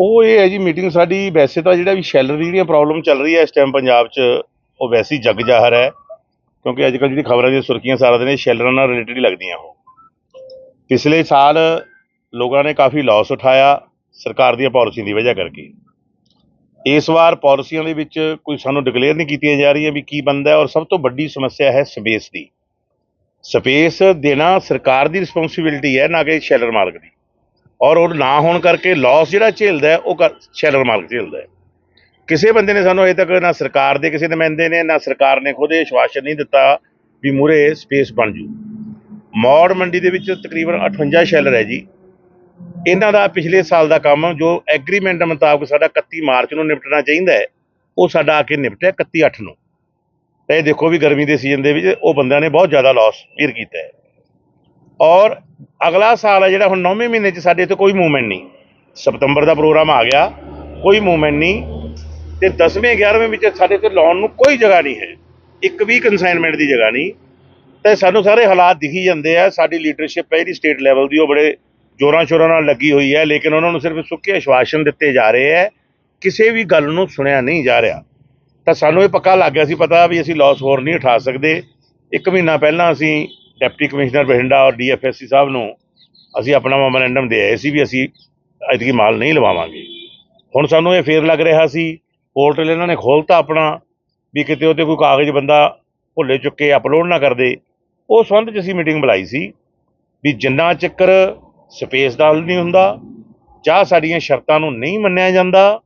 ਉਹ ਇਹ ਹੈ ਜੀ ਮੀਟਿੰਗ ਸਾਡੀ ਵੈਸੇ ਤਾਂ ਜਿਹੜਾ ਵੀ ਸ਼ੈਲਰ ਦੀ ਜਿਹੜੀਆਂ ਪ੍ਰੋਬਲਮ ਚੱਲ ਰਹੀ ਹੈ ਇਸ ਟਾਈਮ ਪੰਜਾਬ 'ਚ, ਉਹ ਵੈਸੇ ਹੀ ਜੱਗ ਜ਼ਾਹਰ ਹੈ। ਕਿਉਂਕਿ ਅੱਜ ਕੱਲ੍ਹ ਜਿਹੜੀ ਖਬਰਾਂ ਦੀਆਂ ਸੁਰਖੀਆਂ ਸਾਰਾ ਦਿਨ ਸ਼ੈਲਰਾਂ ਨਾਲ ਰਿਲੇਟਡ ਹੀ ਲੱਗਦੀਆਂ ਉਹ। ਪਿਛਲੇ ਸਾਲ ਲੋਕਾਂ ਨੇ ਕਾਫੀ ਲਾਸ ਉਠਾਇਆ ਸਰਕਾਰ ਦੀਆਂ ਪਾਲਿਸੀ ਦੀ ਵਜ੍ਹਾ ਕਰਕੇ। ਇਸ ਵਾਰ ਪਾਲਿਸੀਆਂ ਦੇ ਵਿੱਚ ਕੋਈ ਸਾਨੂੰ ਡਿਕਲੇਅਰ ਨਹੀਂ ਕੀਤੀਆਂ ਜਾ ਰਹੀਆਂ ਵੀ ਕੀ ਬੰਦਾ ਔਰ ਸਭ ਤੋਂ ਵੱਡੀ ਸਮੱਸਿਆ ਹੈ ਸਪੇਸ ਦੀ। ਸਪੇਸ ਦੇਣਾ ਸਰਕਾਰ ਦੀ ਰਿਸਪੌਂਸਿਬਿਲਟੀ ਹੈ, ਨਾ ਕਿ ਸ਼ੈਲਰ ਮਾਲਕ ਦੀ। ਔਰ ਉਹ ਨਾ ਹੋਣ ਕਰਕੇ ਲਾਸ ਜਿਹੜਾ ਝੇਲਦਾ ਹੈ, ਉਹ ਸ਼ੈਲਰ ਮਾਲਕ ਝੇਲਦਾ ਕਿਸੇ ਬੰਦੇ ਨੇ ਸਾਨੂੰ ਅਜੇ ਤੱਕ ਨਾ ਸਰਕਾਰ ਦੇ ਕਿਸੇ ਨੁਮਾਇੰਦੇ ਨੇ ਨਾ ਸਰਕਾਰ ਨੇ ਖੁਦ ਇਹ ਵਿਸ਼ਵਾਸ ਨਹੀਂ ਦਿੱਤਾ ਵੀ ਮੂਰੇ ਸਪੇਸ ਬਣ ਜੂ। ਮੌੜ ਮੰਡੀ ਦੇ ਵਿੱਚ ਤਕਰੀਬਨ 58 ਸ਼ੈਲਰ ਹੈ ਜੀ। ਇਹਨਾਂ ਦਾ ਪਿਛਲੇ ਸਾਲ ਦਾ ਕੰਮ ਜੋ ਐਗਰੀਮੈਂਟ ਮੁਤਾਬਕ ਸਾਡਾ 31 ਮਾਰਚ ਨੂੰ ਨਿਪਟਣਾ ਚਾਹੀਦਾ ਹੈ ਉਹ ਸਾਡਾ ਆ ਕੇ ਨਿਪਟਿਆ 31 8 ਨੂੰ। ਤੇ ਇਹ ਦੇਖੋ ਵੀ ਗਰਮੀ ਦੇ ਸੀਜ਼ਨ ਦੇ ਵਿੱਚ ਉਹ ਬੰਦਿਆਂ ਨੇ ਬਹੁਤ ਜ਼ਿਆਦਾ ਲਾਸ ਵੀਰ ਕੀਤਾ ਹੈ। ਔਰ ਅਗਲਾ ਸਾਲ ਹੈ ਜਿਹੜਾ ਹੁਣ 9ਵੇਂ ਮਹੀਨੇ 'ਚ ਸਾਡੇ ਇੱਥੇ ਕੋਈ ਮੂਵਮੈਂਟ ਨਹੀਂ। ਸਤੰਬਰ ਦਾ ਪ੍ਰੋਗਰਾਮ ਆ ਗਿਆ, ਕੋਈ ਮੂਵਮੈਂਟ ਨਹੀਂ। ਤੇ 10ਵੇਂ 11ਵੇਂ ਵਿੱਚ ਸਾਡੇ ਤੇ ਲਾਉਣ ਨੂੰ ਕੋਈ ਜਗ੍ਹਾ ਨਹੀਂ ਹੈ। ਇੱਕ ਵੀ ਕਨਸਾਈਨਮੈਂਟ ਦੀ ਜਗ੍ਹਾ ਨਹੀਂ। ਤੇ ਸਾਨੂੰ ਸਾਰੇ ਹਾਲਾਤ ਦਿਖੀ ਜਾਂਦੇ ਆ। ਸਾਡੀ ਲੀਡਰਸ਼ਿਪ ਹੈ ਜਿਹੜੀ ਸਟੇਟ ਲੈਵਲ ਦੀ ਉਹ ਬੜੇ ਜੋਰਾਂ ਸ਼ੋਰਾਂ ਨਾਲ ਲੱਗੀ ਹੋਈ ਹੈ, ਲੇਕਿਨ ਉਹਨਾਂ ਨੂੰ ਸਿਰਫ ਸੁੱਕੇ ਆਸ਼ਵਾਸਨ ਦਿੱਤੇ ਜਾ ਰਹੇ ਹੈ। ਕਿਸੇ ਵੀ ਗੱਲ ਨੂੰ ਸੁਣਿਆ ਨਹੀਂ ਜਾ ਰਿਹਾ। ਤਾਂ ਸਾਨੂੰ ਇਹ ਪੱਕਾ ਲੱਗ ਗਿਆ ਸੀ, ਪਤਾ ਵੀ ਅਸੀਂ ਲਾਸ ਹੋਰ ਨਹੀਂ ਉਠਾ ਸਕਦੇ। ਇੱਕ ਮਹੀਨਾ ਪਹਿਲਾਂ ਅਸੀਂ ਡਿਪਟੀ ਕਮਿਸ਼ਨਰ ਬਠਿੰਡਾ ਔਰ ਡੀਐਫਐਸਸੀ ਸਾਹਿਬ ਨੂੰ ਅਸੀਂ ਆਪਣਾ ਮੈਮੋਰੈਂਡਮ ਦੇ ਆਏ ਸੀ ਵੀ ਅਸੀਂ ਐਤਕੀ ਮਾਲ ਨਹੀਂ ਲਵਾਵਾਂਗੇ। ਹੁਣ ਸਾਨੂੰ ਇਹ ਫੇਰ ਲੱਗ ਰਿਹਾ ਸੀ, ਪੋਰਟਲ ਇਹਨਾਂ ਨੇ ਖੋਲਤਾ ਆਪਣਾ ਵੀ ਕਿਤੇ ਉਹਤੇ ਕੋਈ ਕਾਗਜ਼ ਬੰਦਾ ਭੁੱਲੇ ਚੁੱਕੇ ਅਪਲੋਡ ਨਾ ਕਰਦੇ ਉਹ ਸੰਬੰਧ 'ਚ ਅਸੀਂ ਮੀਟਿੰਗ ਬੁਲਾਈ ਸੀ ਵੀ ਜਿੰਨਾ ਚੱਕਰ ਸਪੇਸ ਦਾ ਹੱਲ ਨਹੀਂ ਹੁੰਦਾ, ਜਾਂ ਸਾਡੀਆਂ ਸ਼ਰਤਾਂ ਨੂੰ ਨਹੀਂ ਮੰਨਿਆ ਜਾਂਦਾ,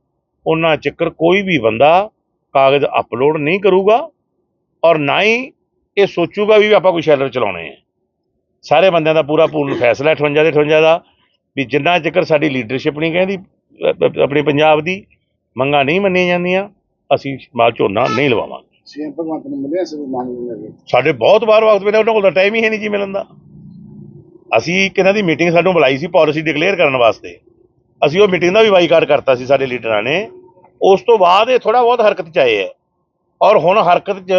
ਉਹਨਾਂ ਚੱਕਰ ਕੋਈ ਵੀ ਬੰਦਾ ਕਾਗਜ਼ ਅਪਲੋਡ ਨਹੀਂ ਕਰੂਗਾ ਔਰ ਨਾ ਹੀ ਇਹ ਸੋਚੂਗਾ ਵੀ ਆਪਾਂ ਕੋਈ ਸ਼ੈਲਰ ਚਲਾਉਣੇ ਆ। ਸਾਰੇ ਬੰਦਿਆਂ ਦਾ ਪੂਰਾ ਪੂਰਨ ਫੈਸਲਾ 58 ਦੇ 58 ਦਾ ਵੀ ਜਿੰਨਾ ਚੱਕਰ ਸਾਡੀ ਲੀਡਰਸ਼ਿਪ ਨਹੀਂ ਕਹਿੰਦੀ ਆਪਣੀ ਪੰਜਾਬ ਦੀ ਮੰਗਾਂ ਨਹੀਂ ਮੰਨੀਆਂ ਜਾਂਦੀਆਂ ਅਸੀਂ ਮਾਲ ਝੋਨਾ ਨਹੀਂ ਲਵਾਵਾਂਗੇ। ਸੀਐਮ ਭਗਵੰਤ ਨੂੰ ਮਿਲਿਆ ਸੀ ਮੰਗ ਸਾਡੇ ਬਹੁਤ ਵਾਰ ਵਕਤ ਮਿਲਿਆ ਉਹਨਾਂ ਕੋਲ ਤਾਂ ਟਾਈਮ ਹੀ ਹੈ ਨਹੀਂ ਜੀ ਮਿਲਣ ਦਾ। ਅਸੀਂ ਕਿਹਨਾਂ ਦੀ ਮੀਟਿੰਗ ਸਾਨੂੰ ਬੁਲਾਈ ਸੀ ਪਾਲਿਸੀ ਡਿਕਲੇਅਰ ਕਰਨ ਵਾਸਤੇ। ਅਸੀਂ ਉਹ ਮੀਟਿੰਗ ਦਾ ਵੀ ਬਾਈਕਾਟ ਕਰਤਾ ਸੀ ਸਾਡੇ ਲੀਡਰਾਂ ਨੇ। ਉਸ ਤੋਂ ਬਾਅਦ ਇਹ ਥੋੜਾ ਬਹੁਤ ਹਰਕਤ ਚ ਆਏ ਹੈ ਔਰ ਹੁਣ ਹਰਕਤ 'ਚ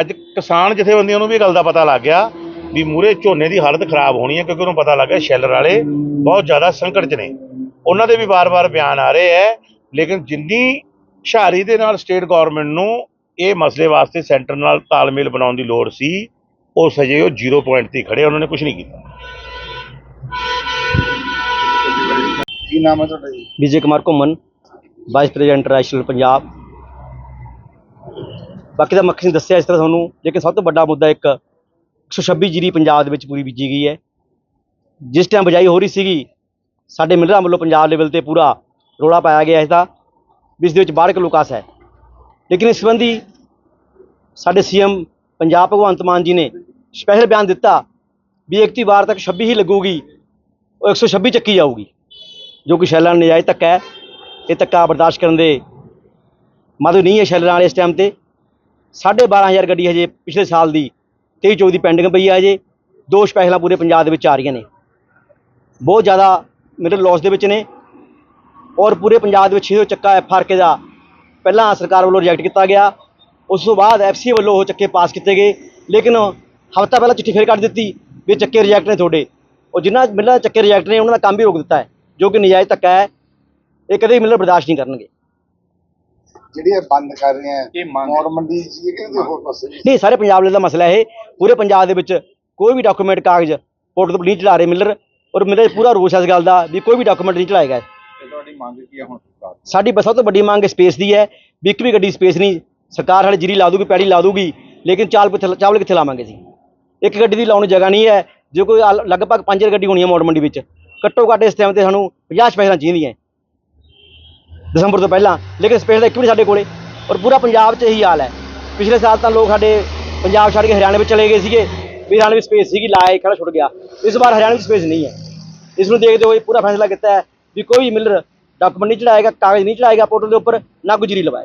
ਅੱਜ ਕਿਸਾਨ ਜਥੇਬੰਦੀਆਂ ਨੂੰ ਵੀ ਇਹ ਗੱਲ ਦਾ ਪਤਾ ਲੱਗ ਗਿਆ ਵੀ ਮੂਰੇ ਝੋਨੇ ਦੀ ਹਾਲਤ ਖਰਾਬ ਹੋਣੀ ਹੈ ਕਿਉਂਕਿ ਉਹਨੂੰ ਪਤਾ ਲੱਗ ਗਿਆ ਸ਼ੈਲਰ ਵਾਲੇ ਬਹੁਤ ਜ਼ਿਆਦਾ ਸੰਕਟ 'ਚ ਨੇ। ਉਹਨਾਂ ਦੇ ਵੀ ਵਾਰ-ਵਾਰ ਬਿਆਨ ਆ ਰਹੇ ਹੈ ਲੇਕਿਨ ਜਿੰਨੀ ਹੁਸ਼ਿਆਰੀ ਦੇ ਨਾਲ ਸਟੇਟ ਗਵਰਨਮੈਂਟ ਨੂੰ ਇਹ ਮਸਲੇ ਵਾਸਤੇ ਸੈਂਟਰ ਨਾਲ ਤਾਲਮੇਲ ਬਣਾਉਣ ਦੀ ਲੋੜ ਸੀ ਉਹ ਸਜੇ ਉਹ ਜ਼ੀਰੋ ਪੁਆਇੰਟ ਤੇ ਖੜੇ ਉਹਨਾਂ ਨੇ ਕੁਝ ਨਹੀਂ ਕੀਤਾ। ਕੀ ਨਾਮ ਹੈ ਤੁਹਾਡਾ ਜੀ? ਵਿਜੇ ਕੁਮਾਰ ਘੁੰਮਣ ਵਾਈਸ ਪ੍ਰੈਜ਼ੀਡੈਂਟ ਇੰਟਰਨੈਸ਼ਨਲ ਪੰਜਾਬ ਬਾਕੀ ਦਾ ਮੱਖੀ ਨੇ ਦੱਸਿਆ ਇਸ ਤਰ੍ਹਾਂ ਤੁਹਾਨੂੰ, ਲੇਕਿਨ ਸਭ ਤੋਂ ਵੱਡਾ ਮੁੱਦਾ ਇੱਕ 126 ਜੀਰੀ ਪੰਜਾਬ ਦੇ ਵਿੱਚ ਪੂਰੀ ਬੀਜੀ ਗਈ ਹੈ। ਜਿਸ ਟਾਈਮ ਬਜਾਈ ਹੋ ਰਹੀ ਸੀਗੀ, ਸਾਡੇ ਮਿਲਰਾਂ ਵੱਲੋਂ ਪੰਜਾਬ ਲੈਵਲ ਤੇ ਪੂਰਾ ਰੋਲਾ ਪਾਇਆ ਗਿਆ ਇਸ ਦਾ ਵੀ ਇਸ ਦੇ ਵਿੱਚ ਬਾਹਰ ਲੋਕਾਸ ਹੈ। ਲੇਕਿਨ ਇਸ ਸੰਬੰਧੀ ਸਾਡੇ ਸੀਐਮ ਪੰਜਾਬ ਭਗਵੰਤ ਮਾਨ ਜੀ ਨੇ ਸਪੈਸ਼ਲ ਬਿਆਨ ਦਿੱਤਾ ਵੀ 31 ਵਾਰ ਤੱਕ 26 ਹੀ ਲੱਗੂਗੀ, ਉਹ 126 ਚੱਕੀ ਜਾਊਗੀ, ਜੋ ਕਿ ਸ਼ੈਲਰਾਂ ਨਜਾਇਜ਼ ਧੱਕਾ ਹੈ। ਇਹ ਧੱਕਾ ਬਰਦਾਸ਼ਤ ਕਰਨ ਦੇ ਮਦਦ ਨਹੀਂ ਹੈ ਸ਼ੈਲਰਾਂ ਵਾਲੇ ਇਸ ਟਾਈਮ ਤੇ। 12500 ਗੱਡੀ ਹਜੇ ਪਿਛਲੇ ਸਾਲ ਦੀ 23 24 ਦੀ ਪੈਂਡਿੰਗ ਪਈ ਹੈ ਹਜੇ। ਦੋ ਸਪੈਸ਼ਲਾਂ ਪੂਰੇ ਪੰਜਾਬ ਦੇ ਵਿੱਚ ਆ ਰਹੀਆਂ ਨੇ। ਬਹੁਤ ਜ਼ਿਆਦਾ ਮਿਡਲ ਲਾਸ ਦੇ ਵਿੱਚ ਨੇ। ਔਰ ਪੂਰੇ ਪੰਜਾਬ ਦੇ ਵਿੱਚ 600 ਚੱਕਾ ਐਫ ਆਰ ਕੇ ਦਾ ਪਹਿਲਾਂ ਸਰਕਾਰ ਵੱਲੋਂ ਰਿਜੈਕਟ ਕੀਤਾ ਗਿਆ। ਉਸ ਤੋਂ ਬਾਅਦ ਐਫ ਵੱਲੋਂ ਉਹ ਚੱਕੇ ਪਾਸ ਕੀਤੇ ਗਏ। ਲੇਕਿਨ ਹਫ਼ਤਾ ਪਹਿਲਾਂ ਚਿੱਠੀ ਫੇਰ ਕੱਢ ਦਿੱਤੀ ਵੀ ਚੱਕੇ ਰਿਜੈਕਟ ਨੇ ਤੁਹਾਡੇ। ਉਹ ਜਿਨ੍ਹਾਂ ਮਿਲਰਾਂ ਚੱਕੇ ਰਿਜੈਕਟ ਨੇ, ਉਹਨਾਂ ਦਾ ਕੰਮ ਵੀ ਰੋਕ ਦਿੱਤਾ ਹੈ, ਜੋ ਕਿ ਨਜਾਇਜ਼ ਧੱਕਾ ਹੈ। ਇਹ ਕਦੇ ਵੀ ਮਿਲਰ ਬਰਦਾਸ਼ਤ ਨਹੀਂ ਕਰਨਗੇ। ਜਿਹੜੀ ਇਹ ਬੰਦ ਕਰ ਰਹੇ ਆ ਇਹ ਮੌੜ ਮੰਡੀ ਜੀ ਇਹ ਕਿਹਦੇ ਹੋਰ ਪਾਸੇ ਜੀ? ਨਹੀਂ ਸਾਰੇ ਪੰਜਾਬ ਦਾ ਮਸਲਾ ਇਹ ਪੂਰੇ ਪੰਜਾਬ ਦੇ ਵਿੱਚ ਕੋਈ ਵੀ ਡਾਕੂਮੈਂਟ ਕਾਗਜ਼ ਪੋਰਟਲ ਤੋਂ ਨਹੀਂ ਚੜਾ ਰਹੇ ਮਿਲਰ ਔਰ ਮਿਲਰ ਪੂਰਾ ਰੋਸ਼ ਹੈ ਇਸ ਗੱਲ ਦਾ ਵੀ ਕੋਈ ਵੀ ਡਾਕੂਮੈਂਟ ਨਹੀਂ ਚੜਾਏਗਾ ਤੇ ਤੁਹਾਡੀ ਮੰਗ ਕੀ ਹੈ ਹੁਣ ਸਰਕਾਰ ਸਾਡੀ ਬਸ ਸਭ ਤੋਂ ਵੱਡੀ ਮੰਗ ਸਪੇਸ ਦੀ ਹੈ ਵੀ ਇੱਕ ਵੀ ਗੱਡੀ ਸਪੇਸ ਨਹੀਂ ਸਰਕਾਰ ਹਾਲੇ ਜੀਰੀ ਲਾ ਦੂਗੀ ਪੈੜੀ ਲਾ ਦੂਗੀ ਲੇਕਿਨ ਚਾਲ ਕਿੱਥੇ ਚਾਵਲ ਕਿੱਥੇ ਲਾਵਾਂਗੇ ਜੀ ਇੱਕ ਗੱਡੀ ਦੀ ਲਾਉਣ ਜਗ੍ਹਾ ਨਹੀਂ ਹੈ ਜੇ ਕੋਈ ਲਗਭਗ ਪੰਜ ਗੱਡੀ ਹੋਣੀ ਹੈ ਮੋੜ ਮੰਡੀ ਵਿੱਚ ਘੱਟੋ ਘੱਟ ਇਸ ਟਾਈਮ ਤੇ ਸਾਨੂੰ 50 ਸਪੈਸ਼ਲਾਂ ਚਾਹੀਦੀਆਂ। ਦਸੰਬਰ ਤੋਂ ਪਹਿਲਾਂ, ਲੇਕਿਨ ਸਪੇਸ ਦਾ ਇੱਕ ਵੀ ਨਹੀਂ ਸਾਡੇ ਕੋਲੇ। ਔਰ ਪੂਰਾ ਪੰਜਾਬ 'ਚ ਇਹੀ ਹਾਲ ਹੈ। ਪਿਛਲੇ ਸਾਲ ਤਾਂ ਲੋਕ ਸਾਡੇ ਪੰਜਾਬ ਛੱਡ ਕੇ ਹਰਿਆਣੇ ਵਿੱਚ ਚਲੇ ਗਏ ਸੀਗੇ। ਵੀ ਹਰਿਆਣੇ ਵਿੱਚ ਸਪੇਸ ਸੀਗੀ ਲਾਏ ਖੜਾ ਛੁੱਟ ਗਿਆ। ਇਸ ਵਾਰ ਹਰਿਆਣੇ ਵਿੱਚ ਸਪੇਸ ਨਹੀਂ ਹੈ। ਇਸ ਨੂੰ ਦੇਖਦੇ ਹੋਏ ਪੂਰਾ ਫੈਸਲਾ ਕੀਤਾ ਹੈ ਵੀ ਕੋਈ ਵੀ ਮਿਲਰ ਡਾਕੂਮੈਂਟ ਨਹੀਂ ਚੜਾਏਗਾ ਕਾਗਜ਼ ਨਹੀਂ ਚੜਾਏਗਾ ਪੋਰਟਲ ਦੇ ਉੱਪਰ, ਨਾ ਗੁਜਰੀ ਲਵਾਏਗਾ।